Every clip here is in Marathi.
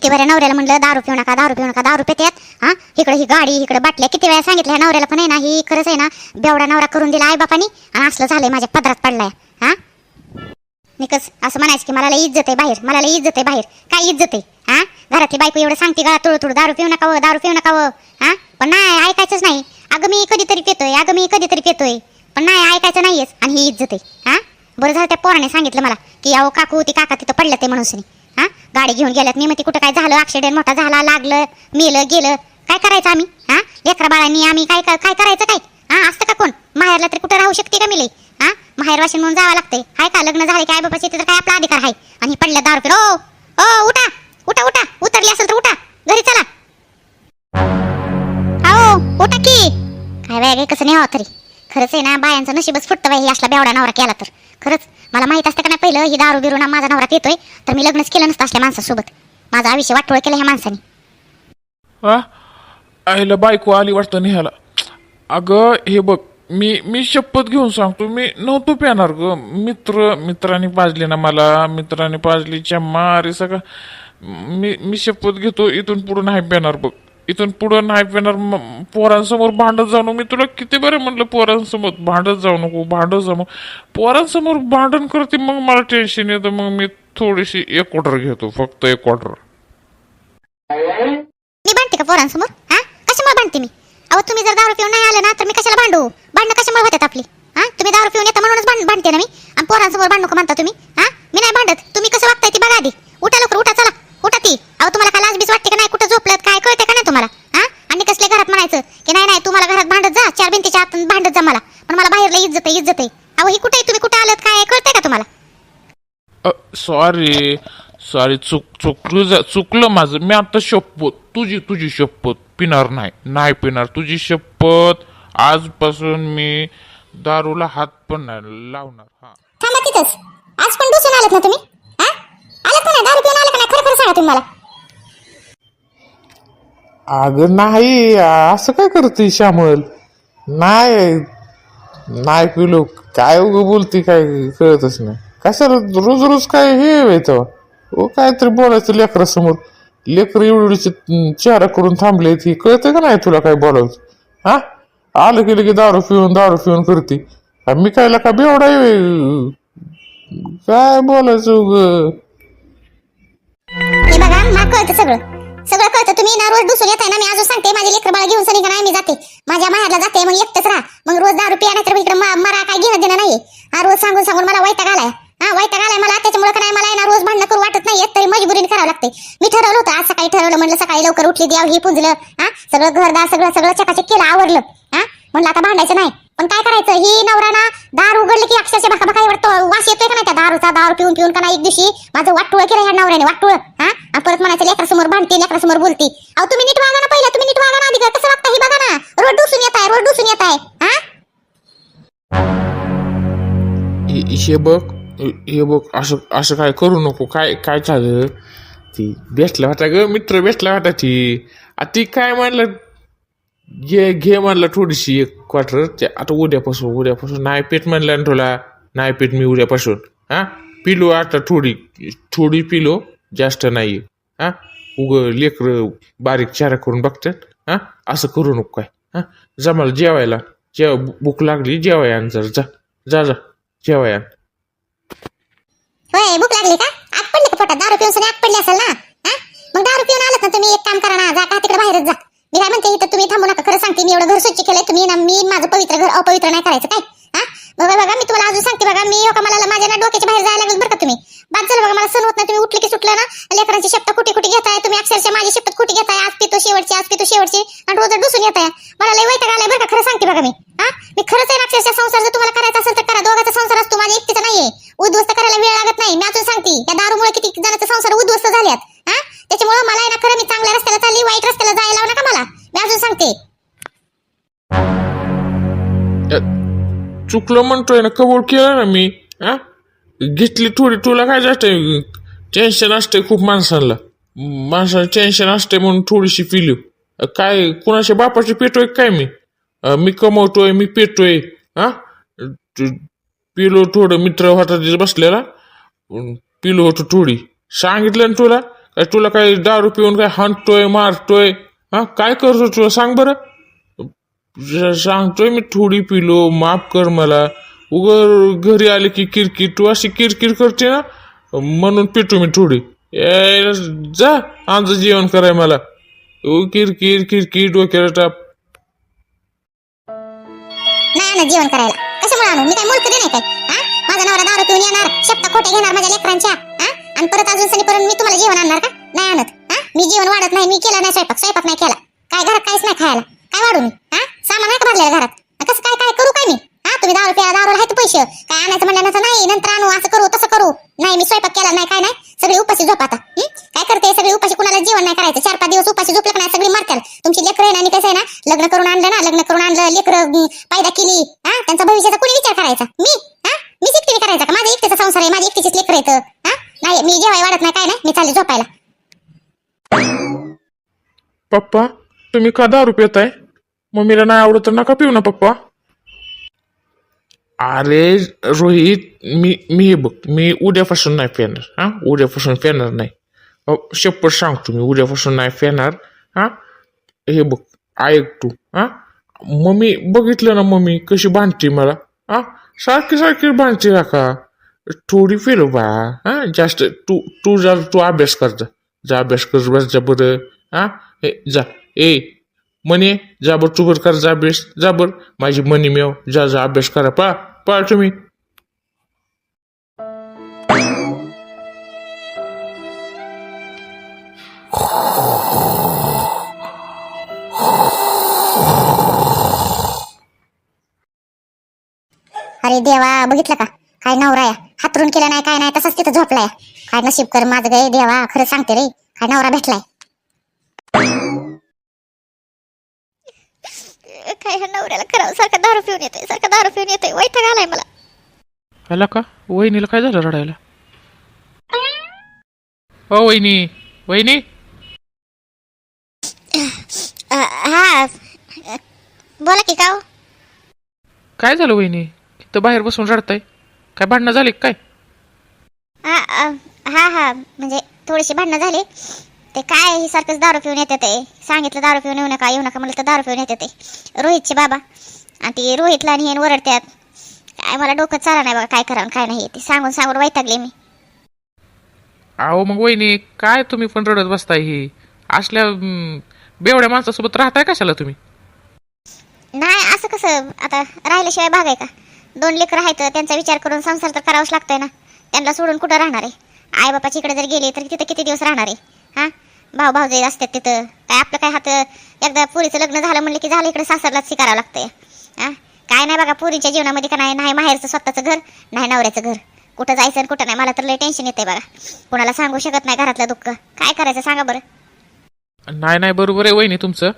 किती बऱ्या नवऱ्याला म्हणलं दारू पिऊ नका दारू पिऊ नका दारू पितात हा? इकडे ही गाडी इकडे बाटल्या किती वेळा सांगितलं ह्या नवऱ्याला पण आहे ना ही खरंच आहे ना बेवडा नवरा करून दिला आई बापानी आणि असलं झालंय माझ्या पदरात पडलाय. हा? निकस असं म्हणायचं की मला इज्जत आहे बाहेर मला इज्जत आहे बाहेर. काय इज्जत आहे? हा? घरातली बायको एवढं सांगते गळा तुळू तुळू दारू पिऊ नका व दारू पिऊ नका व हा? पण नाही ऐकायचंच नाही. अगं मी कधीतरी पितोय अगं मी कधीतरी पितोय. पण नाही ऐकायचं नाहीयेच आणि ही इज्जत आहे. हा? बरं झालं त्या पोराने सांगितलं मला की अहो काकू ती काका तिथं पडलं ते म्हणून गाडी घेऊन गेल्यात. मी म्हणते कुठं काय झालं? ऍक्सिडेंट मोठा झाला लागलं मेलं गेलं. काय करायचं आम्ही? हा? लेकरा बाळांनी आम्ही काय काय काय करायचं काय? हा? असतं का कोण? माहेरला तरी कुठं राहू शकते का मिले हा? माहेर वाशिन म्हणून जावं लागतंय. हाय का? लग्न झाले काय बाबाची तर काय आपला अधिकार आहे? आणि पडल्या दारू पिलो ओ! उठा! उठा उठा! उतरली असेल तर उठा. घरी चला. हो उठा की. काय वेगळे कसं नाही हो तरी. खरंच आहे ना बायांचं नशीबच फुटतं बाई असला बेवडा नवरा केला तर. खरंच मला माहीत असतं का नाही पहिलं ही दारू बिरू ना माझा नवरात येतोय तर मी लग्नच केलं नसतं असल्या माणसासोबत. माझा आयुष्य वाटोळ केलं ह्या माणसाने. हा? आईला बायको आली वाटतं निघाला अगं हे बघ मी मी शपथ घेऊन सांगतो मी नव्हतो पिणार ग. मित्र मित्राने पाजले ना मला मित्राने पाजली चम्मा अरे सगळं. मी मी शपथ घेतो इथून पुढे नाही पिणार बघ. इथून पुढं नाही पेणार पोरांसमोर भांडत जाऊ नको. मी तुला किती बरं म्हटलं पोरांसमोर भांडत जाऊ नको भांडत जाऊ पोरांसमोर भांडण करते मग मला टेन्शन येतं मग मी थोडीशी एक क्वार्टर घेतो फक्त एक क्वार्टर मी भांडते का पोरांसमोर? हा? कशामुळे भांडते मी? अहो तुम्ही जर दारू पिऊन नाही आले ना तर मी कशाला भांडू? भांडणं कशामुळे होतात आपली? हा? तुम्ही दारू पिऊन येता म्हणूनच भांडते ना मी? आणि पोरांसमोर भांडू का म्हणता तुम्ही? हा? मी नाही भांडत. तुम्ही कसं वागताय ती बघा आधी. उठा लवकर उठा चला. उठा ती. अहो तुम्हाला काय लाजबीस वाटते का नाही? कुठं झोपल्यात काय कळते का नाही तुम्हाला हा आणि कसले घरात म्हणायचं की नाही नाही तुम्हाला घरात भांडत जा चार भिंतीच्या आत भांडत जा मला. पण मला बाहेरला इज्जत आहे इज्जत आहे. अहो ही कुठे तुम्ही कुठे आलात? काय कळतंय का तुम्हाला? सॉरी सॉरी चुक चुकलं चुकलं माझं. मी आता शपथ तुझी तुझी शपथ पिणार नाही. नाही पिणार. तुझी शपथ आजपासून मी दारूला हात पण नाही लावणार. हा. थांबा तिथंच. आज पण डुसून आलात ना तुम्ही? हा? आलात का नाही? दारू पिऊन आला का नाही? खरं खरं सांगा तुम्ही मला. अगं नाही असं काय करते श्यामल? नाही नाही पिलो काय उग बोलती काय कळतच नाही. कशाला रोज रोज काय हे येतं ओ काहीतरी बोलायचं लेकरासमोर. लेकर एवढीचे चेहरा करून थांबले ती कळतं का नाही तुला काय बोलायचं? हा? आलं की की दारू पिऊन दारू पिऊन करते. मी कायला का बेवडा काय बोलायचं उग? हे बघा कळतं सगळं. सगळं कळतं. तुम्ही ना रोज डुसून येताय ना मी अजून सांगते. माझे लेकर बाळ घेऊन सनी नाही मी जाते. माझ्या माहेरला जाते मग एकटंच राहा. मग रोज दारू पिया नाहीतर इकडे मरा काय घेणं देणं नाही हा रोज सांगून सांगून मला वैताग आलाय. हा वैताग आलाय मला त्याच्यामुळे नाही मला ना रोज भांडणं करू वाटत नाही तरी मजबुरीने करावं लागते. मी ठरवलं होतं आज सकाळी ठरवलं म्हणलं सकाळी लवकर उठली द्याव हे पुंजलं. हा सगळं घरदार सगळं सगळं चकाचक केलं आवडलं हा म्हणलं आता भांडायचं नाही. पण काय करायचं? ही नवरा ना दार उघडली की अक्षरशः बका बका एवढा वास येतोय का नाही त्या दारूचा? दारू पिऊन पिऊन का नाही एक दिवशी? माझं वाटुळ केलं ह्या नवऱ्याने वाटुळ हा? परत म्हणायचं लेकरासमोर भांडते लेकरासमोर बोलते. अहो तुम्ही नीट वागा ना पहिला तुम्ही नीट वागा ना आधी. कसं वागता ही बघा ना. रोज डुसून येत आहे रोज डुसून येत आहे हा? हे बघ हे बघ असं असं काय करू नको. काय काय झालं ती भेटला होता ग मित्र भेटला होता ती. आ ती काय म्हणलं? घे घे म्हणलं थोडीशी एक क्वार्टर ते आता उद्यापासून उद्यापासून नाही पेट म्हणलं ना तुला नाही पेट मी उद्यापासून हां पिलो आता थोडी थोडी पिलो जास्त नाही हां उग लेकरं बारीक चारा करून बघतात हां असं करू नको काय हां जा मला जेवायला जेव भूक लागली जेवाय आण जर जा जा जा जेवाय आण होय भूक लागली का आग पडली का पोटात दारू पिऊन सगळी आग पडली असेल ना हा मग दारू पिऊन आलात ना तुम्ही एक काम करा ना जा का तिकडे बाहेरच जा मी काय म्हणते इथं तुम्ही थांबू नका खरं सांगते मी एवढं घर स्वच्छ केलंय तुम्ही ना मी माझं पवित्र घर अपवित्र नाही करायचं काय? हा? बघा बघा मी तुम्हाला अजून सांगते बघा मी हो का मला माझ्या ना डोक्याच्या बाहेर जायला लागलं बरं का तुम्ही? बाद झालं बघा मला सण होत नाही तुम्ही उठले की सुटलं ना लेकरांची शब्द कुठे कुठे घेताय तुम्ही अक्षरशः माझी शब्द कुठे घेताय आज पितो शेवटची आज पितो शेवटची आणि रोज डुसून येताय. मला लय वैताग आलाय बरं का खरं सांगते बघा मी हा? मी खरंच आहे अक्षरशः संसार जर तुम्हाला करायचा असेल तर करा दोघाचा संसार असतो माझ्या एकटीचा नाहीये. उद्ध्वस्त करायला वेळ लागत नाही. मी अजून सांगते या दारूमुळे किती जणांचा संसार उद्ध्वस्त झाल्यात त्याच्यामुळे मला ना खरं मी चांगल्या रस्त्याला चालली वाईट रस्त्याला जायला लावू नका मला. मी अजून सांगते. चुकलं म्हणतोय ना कबूल केलं ना मी हा? घेतली थोडी तुला काय जास्त टेन्शन असते खूप माणसाला. माणसाला टेन्शन असते म्हणून थोडीशी पिली काय कुणाच्या बापाची पेटोय काय मी? मी कमवतोय मी पेटोय हा? पिलो थोडं मित्र होता तिथे बसलेला. पिलो होतो थोडी. सांगितलं ना तुला? अरे तुला काय दारू पिऊन काय हाणतोय मारतोय? हा? काय करतो तुला सांग बरं. सांगतोय मी थोडी पिलो माफ कर मला. उग घरी आले की किरकिर तू अशी किरकिर करते ना? म्हणून पितो मी थोडी. ए, जा आमचं जेवण कराय मला. किरकिर किरकिर डोक्याला टाप. नाही आणत जेवण करायला. कसं म्हणून मी काय मूर्ख नाही काय? हा? माझा नवरा दारू पिऊन येणार शब्द खोटे घेणार माझ्या लेकरांच्या. हा? आणि परत अजून सनी परत मी तुम्हाला जेवण आणणार का? नाही आणत. हा? मी जेवण वाढत नाही मी केला नाही स्वयंपाक. स्वयंपाक नाही केला. काय घरात काहीच नाही खायला. काय वाढू मी? हा? सामान आहे का भरलेलं घरात? कसं काय काय करू काय मी? हा? तुम्ही दारू प्या दारू आहेत पैसे. काय आणायचं म्हणल्यानंतर नाही नंतर आणू असं करू तसं करू. नाही मी स्वयंपाक केला नाही काय नाही. सगळी उपाशी झोप आता. काय करते? सगळी उपाशी कुणाला जेवण नाही करायचं. चार पाच दिवस उपाशी झोपलं नाही? सगळी मरतात तुमची लेकर आहे ना आणि कसं आहे ना लग्न करून आणलं ना लग्न करून आणलं लेकरं पायदा केली. हा? त्यांचा भविष्याचा कोणी विचार करायचा? मी? हा? मी एकटीने करायचा का? माझ्या एकटीचा संसार आहे माझी एकटीचीच लेकर येतं नाही मी जेवाय वाढत नाही काय नाही मी चालले झोपायला. पप्पा तुम्ही का दारू पिताय? मम्मीला नाही आवडत तर नका पिऊ ना पप्पा. अरे रोहित मी मी हे बघ मी उद्यापासून नाही फेणार हां? उद्यापासून फेणार नाही. शेपट सांगतो मी उद्यापासून नाही फेणार हां? हे बघ ऐक तू हां? मम्मी बघितलं ना मम्मी कशी बांधते मला हां? सारखी सारखी बांधते का? थोडी पेलो बा हा जास्त तू तू जा तू अभ्यास कर जा. जा अभ्यास कर बस जा बरं. हा ए जा. ए म्हणे जा बर तू बर कर जा अभ्यास. जा बर. माझी मनी मेव जा जा अभ्यास करा. पा पळा तुम्ही. अरे देवा बघितलं का? काय नवरा हातरून केला नाही काय नाही तसंच तिथं झोपलाय. काय नशीब कर माझं गे देवा खरं सांगते रे. काय नवरा भेटलाय. काय ह्या नवऱ्याला करावं? सारखं दारू पिऊन येतोय सारखं दारू पिऊन येतोय. वैताग आलाय मला. आला का? वहिनीला काय झालं रडायला? ओ वहिनी वहिनी. अ, हा. अ, बोला की का हो? काय झालं वहिनी? तर बाहेर बसून रडताय. काय भांडणं झाली काय? हा अ, हा हा म्हणजे थोडीशी भांडणं झाली. ते काय ही सारखंच दारू पिऊन येते ते. सांगितलं दारू पिऊन येऊ नका येऊ नका म्हणलं तर दारू पिऊन येते ते. रोहितचे बाबा. आणि ती रोहितला आणि हे ओरडतात काय मला डोकं चाला नाही बघा काय करावं आणि काय नाही. ते सांगून सांगून वैतागले मी. अहो मग वहिनी काय तुम्ही पण रडत बसताय ही? असल्या हम्म, बेवड्या माणसासोबत राहताय कशाला तुम्ही? नाही असं कसं आता राहिल्याशिवाय भाग आहे का? दोन लेकरं आहेत त्यांचा विचार करून संसार तर करावाच लागतोय ना. त्यांना सोडून कुठं राहणार आहे? आई बापाच्या इकडे जर गेले तर तिथं किती दिवस राहणार आहे? हा? भाऊ भाऊजे असतात तिथं. काय आपलं काय हात एकदा पुरीचं लग्न झालं म्हणलं की झालं इकडे सासरलाच स्वीकारावं लागतंय. हा? काय नाही बघा पुरीच्या जीवनामध्ये का नाही नाही माहेरचं स्वतःचं घर नाही नवऱ्याचं घर. कुठं जायचं आणि कुठं नाही मला तर लय टेन्शन येते बघा. कोणाला सांगू शकत नाही घरातलं दुःख. काय करायचं सांगा बरं. नाही नाही बरोबर आहे वहिनी तुमचं.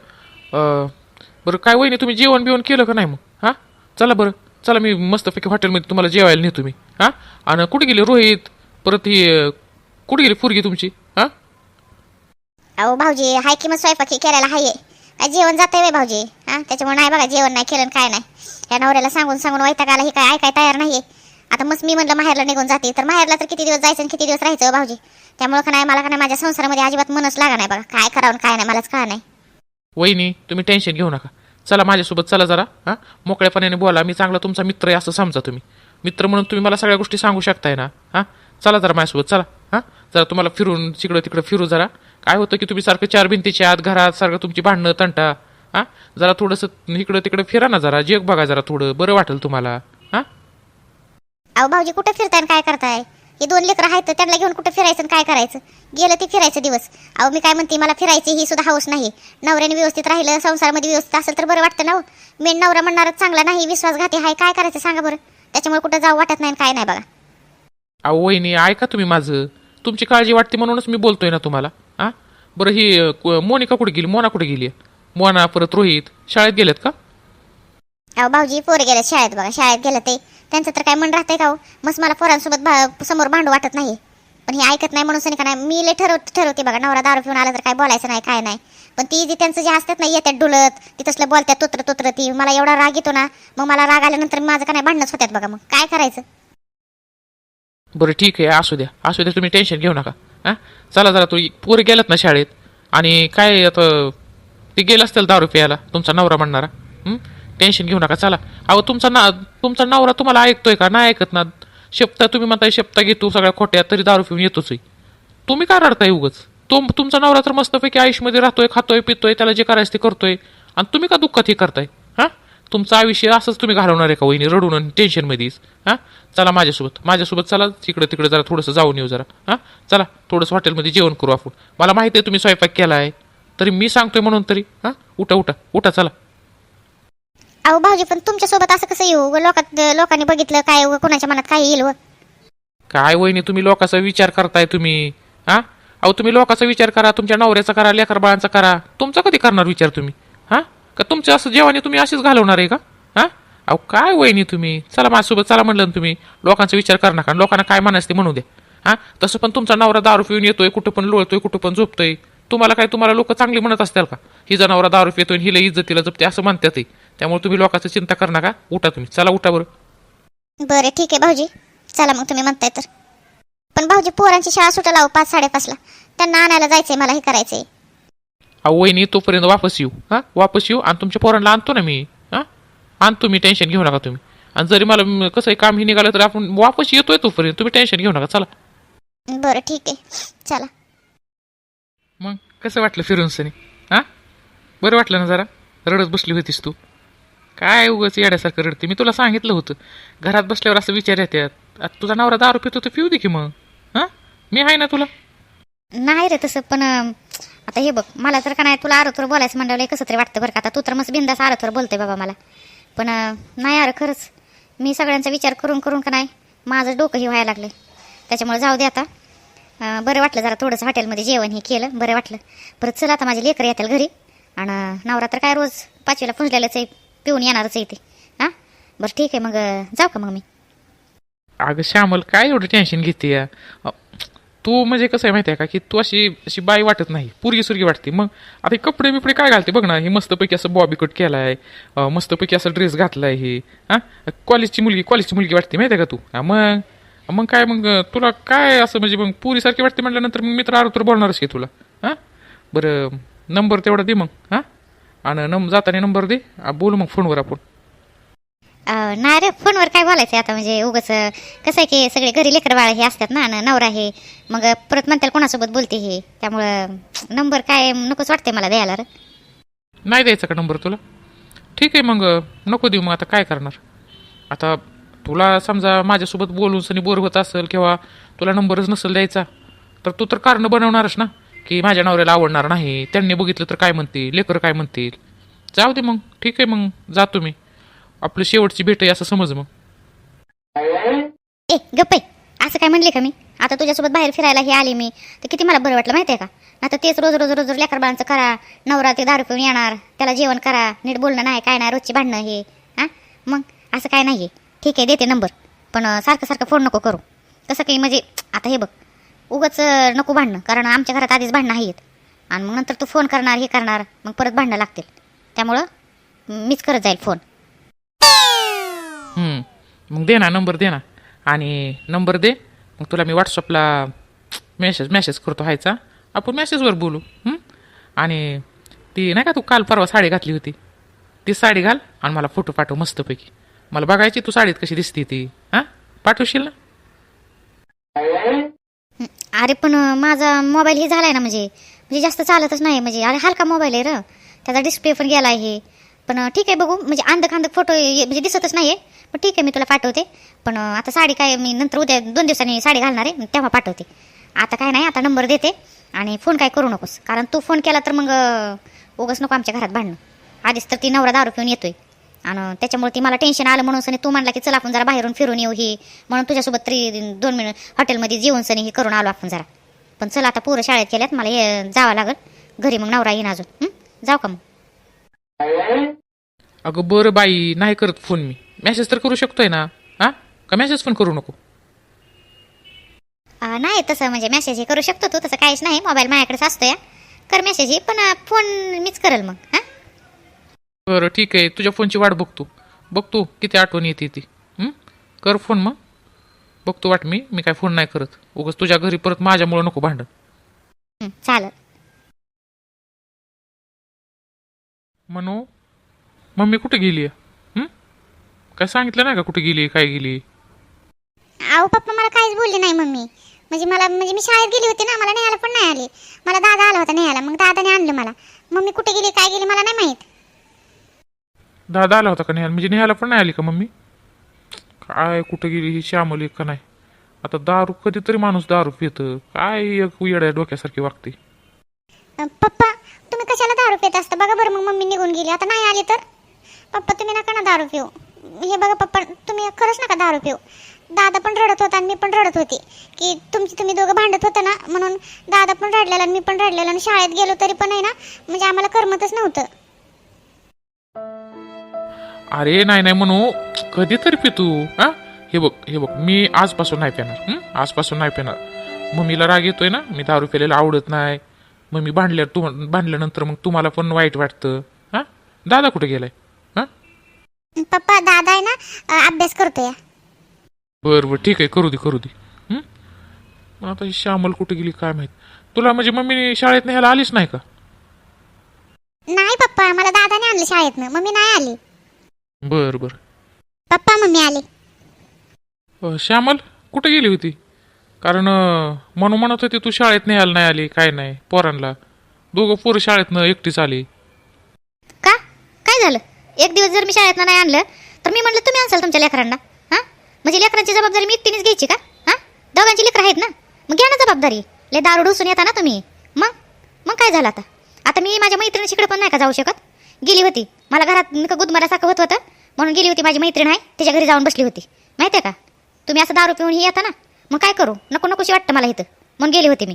बरं काय वहिनी तुम्ही जेवण बिवण केलं का नाही मग? हां? चला बरं. चला मी मस्तपैकी हॉटेलमध्ये तुम्हाला जेवायला नेतो मी. हां? आणि कुठे गेली रोहित? परत ही कुठे गेली पोरगी तुमची? हां? अहो भाऊजी हाय की मग स्वयंपाकी केलेला हाय काय जेवण जाते वय भाऊजी? हा? त्याच्यामुळे नाही बघा जेवण नाही केलं काय नाही. या नवऱ्याला सांगून सांगून वैताग आला ही काय ऐकाय तयार नाहीये. आता मग मी म्हणलं माहेरला निघून जाते. तर माहेरला तर किती दिवस जायचं आणि किती दिवस राहायचं हो भाऊजी? त्यामुळे का नाही मला का नाही माझ्या संसारामध्ये अजिबात मनच लागा नाही बघा. काय करावं आणि काय नाही मलाच कळा नाही. वहिनी तुम्ही टेन्शन घेऊ नका. चला माझ्यासोबत चला जरा हां? मोकळ्यापणाने बोला मी चांगला तुमचा मित्र आहे असं समजा तुम्ही. मित्र म्हणून तुम्ही मला सगळ्या गोष्टी सांगू शकताय ना हां? चला जरा माझ्यासोबत चला हां? जरा तुम्हाला फिरून तिकडं तिकडं फिरू जरा. काय होतं की तुम्ही सारखं चार भिंतीच्या आत घरात सारखं तुमची भांडणं तंटा हां? जरा थोडंसं इकडं तिकडं फिरा ना जरा जग बघा जरा थोडं बरं वाटेल तुम्हाला हां? अहो भाऊजी कुठं फिरताय आणि काय करताय? हे दोन लेकरं आहेत तर त्यांना घेऊन कुठं फिरायचं आणि काय करायचं? गेलं ते फिरायचं दिवस. अहो मी काय म्हणते मला फिरायची ही सुद्धा हौस नाही. नवऱ्याने व्यवस्थित राहिलं संसारामध्ये व्यवस्थित असेल तर बरं वाटतं ना हो. मेन नवरा म्हणणारच चांगला नाही विश्वासघाती आहे काय करायचं सांगा बरं? त्याच्यामुळे कुठं जाऊ वाटत नाही काय नाही बघा. अहो वहिनी ऐका तुम्ही माझं. तुमची काळजी वाटते म्हणूनच मी बोलतोय ना तुम्हाला. हां बरं ही मोनिका कुठे गेली? मोना कुठे गेली? मोना परत रोहित शाळेत गेलेत का? अहो भाऊजी पोरे गेले शाळेत बघा. शाळेत गेलं ते. त्यांचं तर काय मन राहतंय का हो? मस्त मला पोरांसोबत भा- समोर भांडू वाटत नाही पण हे ऐकत नाही म्हणून सनी का नाही मी लय ठरव ठरवते बघा. नवरा दारू पिऊन आला तर काय बोलायचं नाही काय नाही. पण ती जी त्यांचं जे असतात ना येतात डुलत ती तसलं बोलतात तोत्र तोत्र ती. मला एवढा राग येतो ना मग मला राग आल्यानंतर माझं का नाही भांडणच होत्यात बघा. मग काय करायचं? बरं ठीक आहे. असू द्या. असू द्या तुम्ही टेन्शन घेऊ नका. हां? चला जरा तू पोर गेलत ना शाळेत? आणि काय आता ते गेलं असतील दारू प्यायला तुमचा नवरा म्हणणारा? हं? टेन्शन घेऊ नका चला. अहो तुमचा ना तुमचा नवरा तुम्हाला ऐकतोय का? नाही ऐकत ना. शेपता तुम्ही म्हणताय शेपता घेतो सगळ्या खोट्या तरी दारू पिऊन येतोच आहे. तुम्ही काय रडताय उगच? तुम तुमचा नवरा तर मस्तपैकी आयुष्यमध्ये राहतोय खातोय पितोय त्याला जे करायचं ते करतोय. आणि तुम्ही का दुःखात हे करताय? हां? तुमचं आयुष्य असंच तुम्ही घालवणार आहे का वहिनी? रडून आणि टेन्शनमध्येच हां? चला माझ्यासोबत माझ्यासोबत चला तिकडे तिकडे जरा थोडंसं जाऊन येऊ जरा. हां? चला थोडंसं हॉटेलमध्ये जेवण करू आपण. मला माहिती आहे तुम्ही स्वयंपाक केला आहे तरी मी सांगतोय म्हणून तरी. हां? उठा उठा. उठा चला. अहो भाऊजी पण तुमच्यासोबत असं कसं येऊ? लोकात लोकांनी बघितलं काय व कोणाच्या मनात काय येईल व? काय वहिनी तुम्ही लोकांचा विचार करताय तुम्ही हा? अहो तुम्ही लोकांचा विचार करा तुमच्या नवऱ्याचा करा लेकर बाळांचा करा. तुमचा कधी करणार विचार तुम्ही हा? का तुमचं असं जेवणी तुम्ही असेच घालवणार आहे का हा? अहो काय वहिनी तुम्ही? चला माझ्यासोबत चला म्हणलं ना तुम्ही लोकांचा विचार करा नका लोकांना काय म्हणायचं ते म्हणू द्या हा? तसं पण तुमचा नवरा दारू पिऊन येतोय कुठं पण लोळतोय कुठं पण झोपतोय. तुम्हाला काय तुम्हाला लोक चांगली म्हणत असतील का? ही जनावरा दारू पितोय हिला इज्जतीला जपते असं म्हणतात. त्यामुळे तुम्ही लोकांचं चिंता करू नका. उठा तुम्ही. चला उठा बरं. बरं ठीक आहे भाऊजी. चला मग तुम्ही म्हणताय तर. पण भाऊजी पोरांची शाळा सुटायला लावू पाच साडेपाचला. त्यांना आणायला जायचंय मला हे करायचंय. अहो वहिनी तोपर्यंत वापस येऊ. हा? वापस येऊ आणि तुमच्या पोरांना आणतो ना मी. हा? आणतो मी टेन्शन घेऊ नका तुम्ही. आणि जरी मला कसं आहे काम ही निघालं तर आपण वापस येतोय तोपर्यंत. तुम्ही टेन्शन घेऊ नका. चला. बरं ठीक आहे. चला. कसं वाटलं फिरून सनी हां? बरं वाटलं ना जरा? रडत बसली होतीस तू. काय उगाच येड्यासारखं रडते? मी तुला सांगितलं होतं. घरात बसल्यावर असं विचार येतात आता तुझा नवरा दारू पितो तर पिऊ दे की मग. हां? मी आहे ना तुला? नाही रे तसं पण आता हे बघ मला तर का नाही तुला आरोतवर बोलायचं म्हणलं कसं तरी वाटतं बरं का. आता तू तर मस्त बिंदास आरोतवर बोलते बाबा मला. पण नाही अरे खरंच. मी सगळ्यांचा विचार करून करून का नाही माझं डोकंही व्हायला लागलं त्याच्यामुळे जाऊ दे आता. बरं वाटलं जरा थोडंसं हॉटेलमध्ये जेवण हे केलं बरं वाटलं. परत चल आता माझे लेकर येतील घरी. आणि नवरात्र काय रोज पाचवीला फुंजलेलंच आहे पिऊन येणारच आहे ते. हां? बरं ठीक आहे मग जाऊ का मग मी? अगं श्यामल काय एवढं टेन्शन घेते तू म्हणजे कसं आहे माहिती आहे का की तू अशी अशी बाई वाटत नाही पुरगी सुरगी वाटते. मग आता कपडे बिपडे काय घालते बघ ना हे मस्तपैकी असं बॉबी कट केला आहे मस्तपैकी असं ड्रेस घातला आहे हे? हां कॉलेजची मुलगी कॉलेजची मुलगी वाटते माहिती आहे का तू? मग? मग काय मग तुला काय असं म्हणजे मग पुरीसारखी वाटते म्हटल्यानंतर मग मी तर आरो तर बोलणारच की तुला हां? बरं नंबर तेवढा दे मग हां? आणि नम जाताना नंबर दे बोलू मग फोनवर आपण. नाही रे फोनवर काय बोलायचं आता म्हणजे उगाच कसं आहे की सगळे घरी लेकर बाळ हे असतात ना न- नवरा हे मग परत म्हणताल कोणासोबत बोलते हे त्यामुळं नंबर काय नकोच वाटते मला द्यायला रे. नाही द्यायचा का नंबर तुला? ठीक आहे मग नको देऊ मग आता काय करणार? आता तुला समजा माझ्यासोबत बोलून सनी बोर होत असेल किंवा तुला नंबरच नसेल द्यायचा तर तू तर कारण बनवणारच ना की माझ्या नवऱ्याला आवडणार नाही त्यांनी बघितलं तर काय म्हणतील लेकर काय म्हणतील. जाऊ दे मग ठीक आहे मग जातो मी आपली शेवटची भेट आहे असं समज मग. ए गप्पे असं काय म्हणले का मी? आता तुझ्यासोबत बाहेर फिरायला हे आले मी तर किती मला बरं वाटलं माहिती आहे का? आता तेच रोज रोज रोज रोज लेकर बाळांचं करा नवरा ते दारू पिऊन येणार त्याला जेवण करा नीट बोलणं नाही काय नाही रोजची भांडणं हे हां? मग असं काय नाही आहे ठीक आहे देते नंबर. पण सारखं सारखं फोन नको करू. कसं काही म्हणजे आता हे बघ उगाच नको भांडणं. कारण आमच्या घरात आधीच भांडणं आहेत. आणि मग नंतर तू फोन करणार हे करणार मग परत भांडणं लागतील. त्यामुळं मीच करत जाईल फोन मग दे ना नंबर दे ना. आणि नंबर दे. मग तुला मी व्हॉट्सअपला मेसेज मेसेज करतो व्हायचा आपण मेसेजवर बोलू. आणि ती नाही का तू काल परवा साडी घातली होती. ती साडी घाल आणि मला फोटो पाठव मस्तपैकी. मला बघायची तू साडीत कशी दिसती ती हां? पाठवशील ना? अरे पण माझा मोबाईल हे झालाय ना म्हणजे म्हणजे जास्त चालतच नाही म्हणजे अरे हलका मोबाईल आहे र. त्याचा डिस्प्ले पण गेला आहे पण ठीक आहे बघू म्हणजे अंध अंधक फोटो म्हणजे दिसतच नाही पण ठीक आहे मी तुला पाठवते. पण आता साडी काय मी नंतर उद्या दोन दिवसांनी साडी घालणार आहे तेव्हा पाठवते. आता काय नाही आता नंबर देते. आणि फोन काय करू नकोस. कारण तू फोन केला तर मग उगस उगाच नको आमच्या घरात भांडणं. आधीच तर ती नवरा दारू पिऊन येतोय. आणि त्याच्यामुळे ती मला टेन्शन आलं म्हणून सनी तू म्हणला की चला आपण जरा बाहेरून फिरून येऊ ही. म्हणून तुझ्यासोबत तरी दोन मिनिट हॉटेलमध्ये जेवण सनी हे करून आलो आपण जरा. पण चला आता पोरं शाळेत गेल्यात मला ये जावं लागल. घरी मग नवरा येईन अजून? जाऊ का मग? अगं बरं बाई नाही करत फोन मी. मेसेज तर करू शकतोय ना? हां? का मेसेज पण करू नको? नाही तसं म्हणजे मेसेज हे करू शकतो तू. तसं काहीच नाही. मोबाईल माझ्याकडेच असतो या कर मेसेज हे पण फोन मीच करेल मग. बरं ठीक आहे. तुझ्या फोनची वाट बघतो बघतो किती आठवण येते ती? कर फोन मग. बघतो वाट मी. मी काय फोन नाही करत. उगाच तुझ्या घरी परत माझ्यामुळं नको भांडण. चालेल. म्हणू मम्मी कुठे गेली आहे काय सांगितलं नाही का कुठे गेली काय गेली अहो पप्पा मला काहीच बोलले नाही मम्मी. म्हणजे मला म्हणजे मी शाळेत गेली होती ना मला न्यायला पण नाही आली. मला दादा आला होता न्यायला. मग दादाने आणलं मला. मम्मी कुठे गेली काय गेली मला नाही माहीत. दादा आला होता का नेहाल? म्हणजे नेहाला पण नाही आली का मम्मी? काय कुठं गेली ही श्यामली का नाही? आता दारू कधीतरी माणूस दारू पितं. काय एक येड्या डोक्यासारखी वागते? पप्पा तुम्ही कशाला दारू पित असता? बघा बरं मग मम्मी निघून गेली. आता नाही आली तर? पप्पा तुम्ही नका ना दारू पिऊ. हे बघा पप्पा तुम्ही खरंच नका दारू पिऊ. दादा पण रडत होता आणि मी पण रडत होते. की तुमची तुम्ही दोघं भांडत होता ना? म्हणून दादा पण रडलेला आणि मी पण रडलेला आणि शाळेत गेलो तरी पण आहे ना? म्हणजे आम्हाला करमतच नव्हतं. अरे नाही नाही म्हणू. कधीतरी पितू हा? हे बघ हे बघ मी आजपासून नाही पिणार? आजपासून नाही पिणार. मम्मीला राग येतोय ना मी दारू प्यायला आवडत नाही. मग मी भांडल्या तू भांडल्यानंतर मग तुम्हाला पण वाईट वाटतं हा? दादा कुठे गेलाय हा? पप्पा दादा आहे ना अभ्यास करतोय. बरं बरं ठीक आहे करू दे करू दे? पण आता ही श्यामल कुठे गेली काय माहीत? तुला म्हणजे मम्मी शाळेत न्यायला आलीच नाही का? नाही पप्पा मला दादाने आणलं शाळेतनं मम्मी नाही आली. बरं बरं. पप्पा मम्मी आली. अ, श्यामल कुठे गेली होती? कारण अ, म्हणू म्हणत होती तू शाळेत नाही आली नाही आली काय नाही पोरांना दोघं पोरं शाळेतनं एकटीच आली. का? काय झालं? एक दिवस जर मी शाळेतनं नाही आणलं तर मी म्हणलं तुम्ही आणसाल तुमच्या लेकरांना. हां? म्हणजे लेकरांची जबाबदारी मी एकटीनेच घ्यायची का? हां? दोघांची लेकरं आहेत ना? मग घ्या ना जबाबदारी. ले दारू ढुसून येता ना तुम्ही. मग? मग काय झालं आता? आता मी माझ्या मैत्रिणीकडे पण नाही का जाऊ शकत? गेली होती. मला घरात निका गुदमारासारखं होत होतं. म्हणून गेली होती माझी मैत्रीण आहे तिच्या घरी जाऊन बसली होती. माहिती आहे का? तुम्ही असं दारू पिऊन ही येता ना मग काय करू? नको नकोशी वाटतं मला इथं. म्हणून गेली होती मी.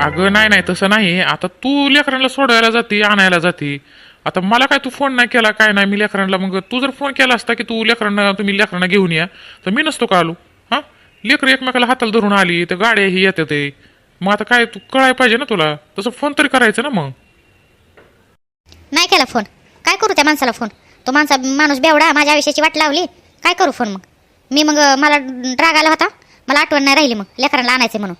अगं नाही नाही तसं नाही. आता तू लेकरांना सोडायला जाती आणायला जाती. आता मला काय तू फोन नाही केला काय नाही मी लेकरांना मग तू जर फोन केला असता की तू लेकरांना तुम्ही लेकरांना घेऊन या तर मी नसतो का आलो? हां? लेकरं एकमेकाला हाताला धरून आली तर गाड्या ही येते ते. मग आता काय तू कळाय पाहिजे ना तुला? तसं फोन तरी करायचं ना मग. नाही केला फोन. काय करू त्या माणसाला फोन? तो माणसा माणूस बेवडा माझ्या आयुष्याची वाट लावली. काय करू फोन मग? मी मग मला राग आला होता. मला आठवण नाही राहिली मग लेकरांना आणायचं म्हणून.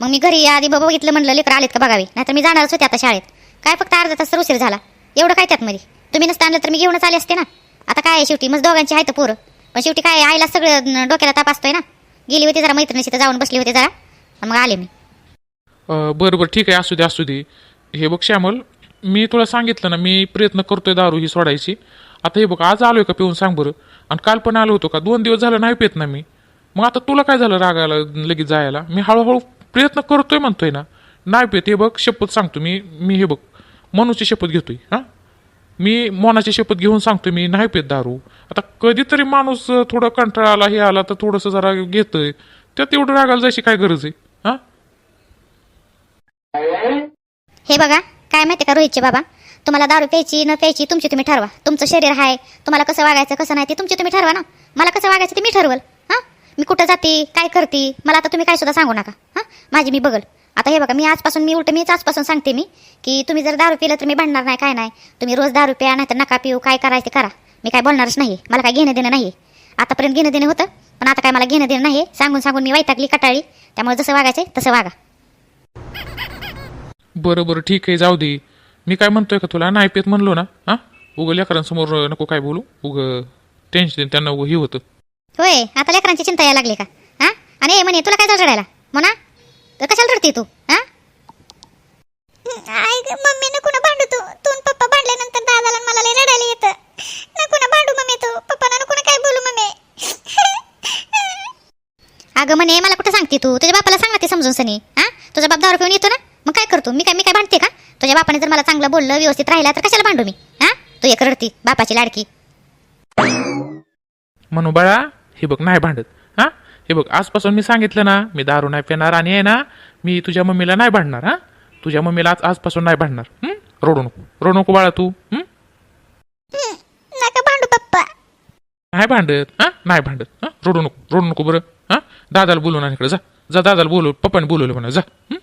मग मी घरी आधी बाबा बघितलं म्हणलं लेकरं आलेत का बघावी? नाहीतर मी जाणारच होते आता शाळेत. काय फक्त अर्धा तास तर उशीर झाला. एवढं काय त्यात मध्ये तुम्ही नसतं आणलं तर मी घेऊनच आले असते ना? आता काय आहे शेवटी? मग दोघांची आहे तर पोरं. पण शेवटी काय आईला सगळं डोक्याला ताप असतोय ना? गेली होती जरा मैत्रिणीशी तर जाऊन बसली होती जरा. मग आले मी. बरं बरं ठीक आहे. असू दे असू दे. हे बघ श्यामल मी तुला सांगितलं ना मी प्रयत्न करतोय दारू ही सोडायची. आता हे बघ आज आलोय का पिऊन सांग बरं. आणि काल पण आलो होतो का? दोन दिवस झालं नाही पेत ना मी. मग आता तुला काय झालं रागायला लगेच जायला? मी हळूहळू प्रयत्न करतोय म्हणतोय ना. नाही पेत हे बघ शपथ सांगतो मी मी हे बघ मनूची शपथ घेतोय हां? मी मोनाची शपथ घेऊन सांगतोय मी नाही पेत दारू. आता कधीतरी माणूस थोडं कंटाळा आला हे आला तर थोडंसं जरा घेतोय. त्यात एवढं रागायला जायची काय गरज आहे हां? हे बघा काय माहिती का रोहितचे बाबा? तुम्हाला दारू प्यायची न प्यायची तुमची तुम्ही ठरवा. तुमचं शरीर आहे तुम्हाला कसं वागायचं कसं नाही ते तुमची तुम्ही ठरवा ना. मला कसं वागायचं ते मी ठरवल हां? मी कुठं जाते काय करते मला आता तुम्ही काय सुद्धा सांगू नका हां? माझी मी बघल. आता हे बघा मी आजपासून मी उलट मीच आजपासून सांगते मी की तुम्ही जर दारू पिलं तर मी भांडणार नाही काय नाही. तुम्ही रोज दारू प्या नाही तर नका पिऊ काय करायचं करा. मी काय बोलणारच नाही मला काय घेणं देणं नाही आतापर्यंत घेणं देणं होतं पण आता काय मला घेणं देणं नाही सांगून सांगून मी वैतागली कटाळी त्यामुळे जसं वागायचं तसं वागा. बरं बरं ठीक आहे जाऊ दे. मी काय म्हणतोय का तुला? नाही पेत म्हणलो ना. हा? उगं लेकरांसमोर नको काय बोलू. उग टेन्शन त्यांना उगं हे होतं. होय आता लेकरांची चिंता यायला लागली का? हा? आणि ए म्हणे तुला काय झालं रडायला? म्हणा. तर कशाला रडते तू? हा? मम्मी नको ना भांडू तू. तू आणि पप्पा भांडल्यानंतर दादाला आणि मला लय रडायला येतं. नको ना भांडू मम्मी तू. पप्पाला नको ना काय बोलू मम्मी. अगं म्हणे मला कुठं सांगते तू? तुझ्या बापाला सांग ना ते समजून सनी. हा? तुझा बाप दारू पिऊन येतो ना? मग काय करतो? मी काय मी काय भांडते का? तुझ्या बापाने जर मला चांगलं बोललं व्यवस्थित राहिला तर कशाला भांडू मी? हा? तू एक रडती बापाची लाडकी. म्हणू बाळा हे बघ नाही भांडत. हा? हे बघ आजपासून मी सांगितलं ना मी दारू नाही पिणार आणि आहे ना मी तुझ्या मम्मीला नाही भांडणार हा? तुझ्या मम्मीला आज आजपासून नाही भांडणार. हं? रडू नको. रडू नको बाळा तू. हं? नका भांडू पप्पा. नाही भांडत. हा? नाही भांडत. हा? रडू नको. रडू नको बरं. हा? दादाला बोलून आणि इकडे. जा. जा दादाला बोलू पप्पाने बोलवलं म्हणा. जा. हं?